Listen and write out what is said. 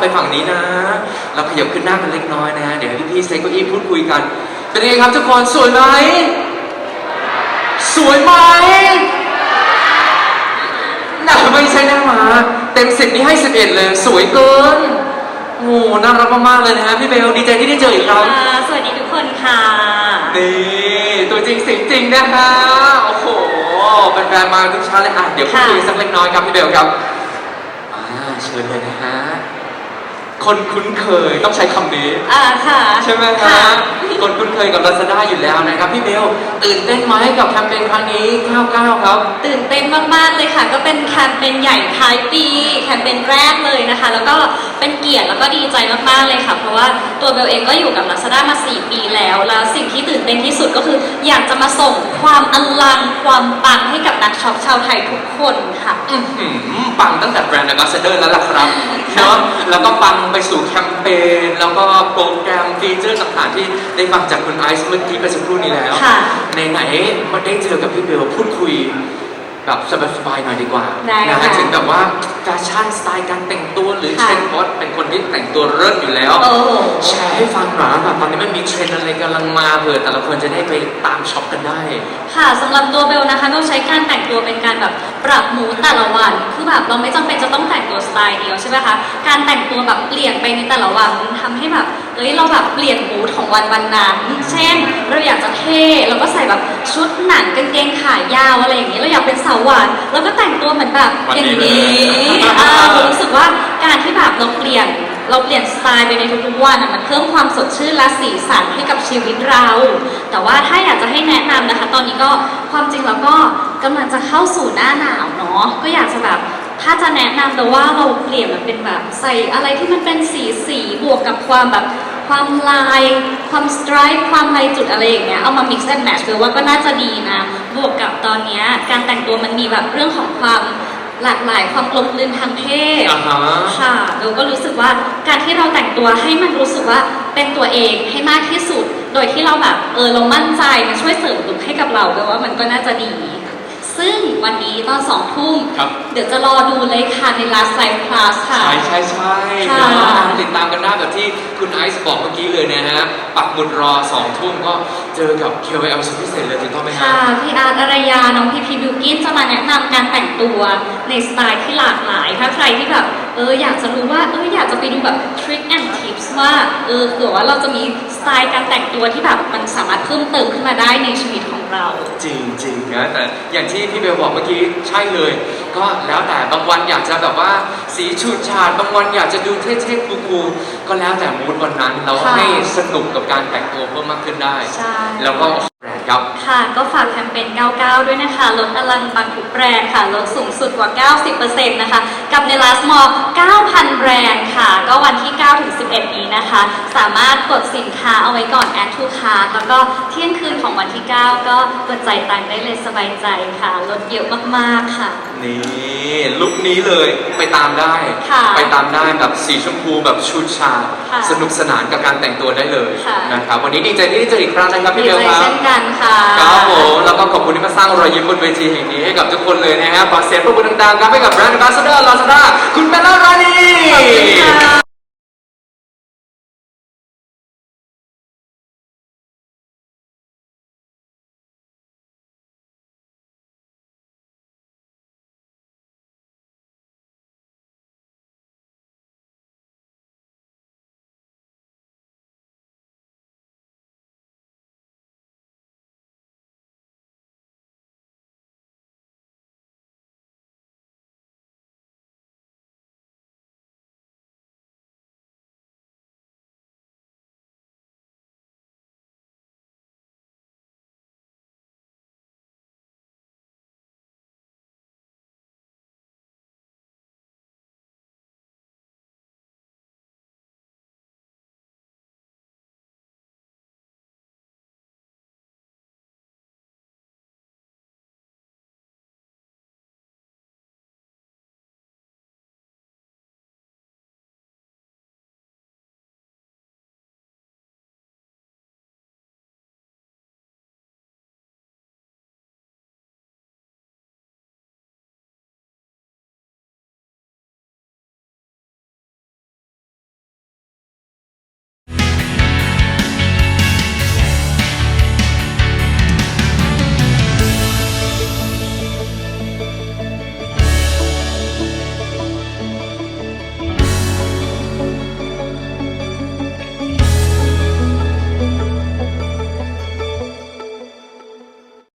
ไปฝั่งนี้นะ เราขยับขึ้นหน้ากันเล็กน้อยนะฮะ เดี๋ยวให้พี่ๆเซ็ตเก้าอี้พูดคุยกัน เป็นยังไงครับทุกคน สวยไหม สวยไหมน่าไม่ใช่หน้ามา เต็มสิบนี่ให้สิบเอ็ดเลย สวยเกินโอ้โหน่ารักมากๆเลยนะฮะพี่เบล ดีใจที่ได้เจออีกครั้งค่ะสวัสดีทุกคนค่ะ นี่ ตัวจริงเสียงจริงนะฮะโอ้โหเป็นแฟนมาทุกชั้นเลยอะ เดี๋ยวพูดคุยสักเล็กน้อยครับพี่เบลครับอ่าเชิญเลยนะฮะ คนคุ้นเคยต้องใช้คำนี้ อ่าค่ะ ใช่ไหมฮะค่ะคนคุ้นเคยกับ Lazada อยู่แล้วนะครับ พี่เบลตื่นเต้นไหมกับแคมเปญครั้งนี้ 99 ครับ ตื่นเต้นมาก ๆ เลยค่ะ ก็เป็นแคมเปญใหญ่ท้ายปี แคมเปญแรกเลยนะคะ แล้วก็เป็นเกียรติแล้วก็ดีใจมาก ๆ เลยค่ะ เพราะว่าตัวเบลเองก็อยู่กับ Lazada มา 4 ปีแล้ว แล้วสิ่งที่ตื่นเต้นที่สุดก็คือ อยากจะมาส่งความอลังความปังให้กับนักช็อปชาวไทยทุกคนค่ะ อื้อหือปังตั้งแต่แบรนด์ a m b a s s a d o r แล้วล่ะครับเนาะแล้วก็ปังไปสู่แคมเปญแล้วก็โปรแกรมฟีเจอร์ต่างๆที่ได้ฟังจากคุณไอซ์เมื่อกี้ไปสักครู่นี้แล้วค่ะไหนๆมาได้เจอกับพี่เบลพูดคุยแบบสบายๆหน่อยดีกว่าได้นะฮะค่ะถึงแบบว่าแฟชั่นสไตล์การแต่งตัวหรือค่ะเทรนด์เพราะเป็นคนที่แต่งตัวเลิศอยู่แล้ว โอ้โหแชร์ ให้ฟังหน่อยว่าแบบตอนนี้มันมีเทรนด์อะไรกำลังมาเผื่อแต่ละคนจะได้ไปตามช็อปกันได้ ค่ะสำหรับตัวเบลนะคะเบลใช้การแต่งตัวเป็นการแบบปรับมูดแต่ละวัน คือแบบเราไม่จำเป็นจะต้องแต่งตัวสไตล์เดียวใช่ไหมคะการแต่งตัวแบบเปลี่ยนไปในแต่ละวันมันทำให้แบบเอ้ยเราแบบเปลี่ยนมูดของวันวันนั้น เช่น เราอยากจะเท่เราก็ใส่แบบชุดหนังกางเกงขายาวอะไรอย่างนี้เราอยากเป็นสาวหวานเราก็แต่งตัวเหมือนแบบวันอย่างนี้นี้เลยอ่าเรารู้สึกว่าการที่แบบเราเปลี่ยน เราเปลี่ยนสไตล์ไปในทุกๆวันอะมันเพิ่มความสดชื่นและสีสันให้กับชีวิตเรา แต่ว่าถ้าอยากจะให้แนะนำนะคะ ตอนนี้ก็ความจริงแล้วก็กำลังจะเข้าสู่หน้าหนาวเนาะก็อยากจะแบบถ้าจะแนะนำแต่ว่าเราเปลี่ยนมันเป็นแบบใส่อะไรที่มันเป็นสีสีบวกกับความแบบความลาย ความสไตร์ความลายจุดอะไรอย่างเงี้ยเอามา mix and match เลยว่าก็น่าจะดีนะ บวกกับตอนเนี้ยการแต่งตัวมันมีแบบเรื่องของความ หลากหลายความกลมกลืนทางเพศอ่าฮะ ค่ะเราก็รู้สึกว่าการที่เราแต่งตัวให้มันรู้สึกว่าเป็นตัวเองให้มากที่สุด โดยที่เราแบบเออเรามั่นใจมันช่วยเสริมลุคให้กับเราแต่ว่ามันก็น่าจะดี ซึ่งวันนี้ตอนสองทุ่ม ครับ เดี๋ยวจะรอดูเลยค่ะใน last live class ค่ะ ใช่ใช่ใช่ค่ะเนาะติดตามกันได้แบบที่คุณไอซ์บอกเมื่อกี้เลยนะฮะ ปักหมุดรอสองทุ่มก็เจอกับ KOL สุดพิเศษเลยถูกต้องไหมฮะ ค่ะ พี่อาร์ตอารยา น้องพีพีบิวกินจะมาแนะนำการแต่งตัวในสไตล์ที่หลากหลาย ถ้าใครที่แบบ เอออยากจะรู้ว่าเอออยากจะไปดูแบบ trick and tips ว่าเออเผื่อว่าเราจะมีสไตล์การแต่งตัวที่แบบมันสามารถเพิ่มเติมขึ้นมาได้ในชีวิตของ เรา จริงจริงๆนะแต่อย่างที่พี่เบลบอกเมื่อกี้ใช่เลย ก็แล้วแต่บางวันอยากจะแบบว่าสีฉูดฉาดบางวันอยากจะดูเท่ๆคูลๆก็แล้วแต่มูดวันนั้นเราค่ะให้สนุกกับการแต่งตัวเพิ่มมากขึ้นได้ใช่แล้วก็แบรนด์ ครับค่ะก็ฝากแคมเปญ 99 ด้วยนะคะ ลดอลังบางทุกแบรนด์ค่ะ ลดสูงสุดกว่า 90%นะคะ กับในลาสมอ9,000 แบรนด์ค่ะ ก็วันที่ 9 ถึง 11 นี้นะคะ สามารถกดสินค้าเอาไว้ก่อน add to cart แล้วก็เที่ยงคืนของวันที่ 9 ก็กดจ่ายตังค์ได้เลยสบายใจค่ะ ลดเยอะมาก ๆ ค่ะ นี่ลุคนี้เลยไปตามได้ ค่ะไปตามได้แบบสีชมพูแบบชูดชาดค่ะสนุกสนานกับการแต่งตัวได้เลยค่ะ นะครับวันนี้ดีใจที่ได้เจออีกครั้งนะครับดีพี่เบลใจครับเช่นกันค่ะ ครับผมแล้วก็ขอบคุณที่มาสร้างรอยยิ้มบนเวทีแห่งนี้ให้กับทุกคนเลยนะฮะขอเสียงปรบมือดังๆครับให้กับแบรนด์ a m b a s s a d o r Lazada คุณเบลล่ารานี ขอบคุณค่ะ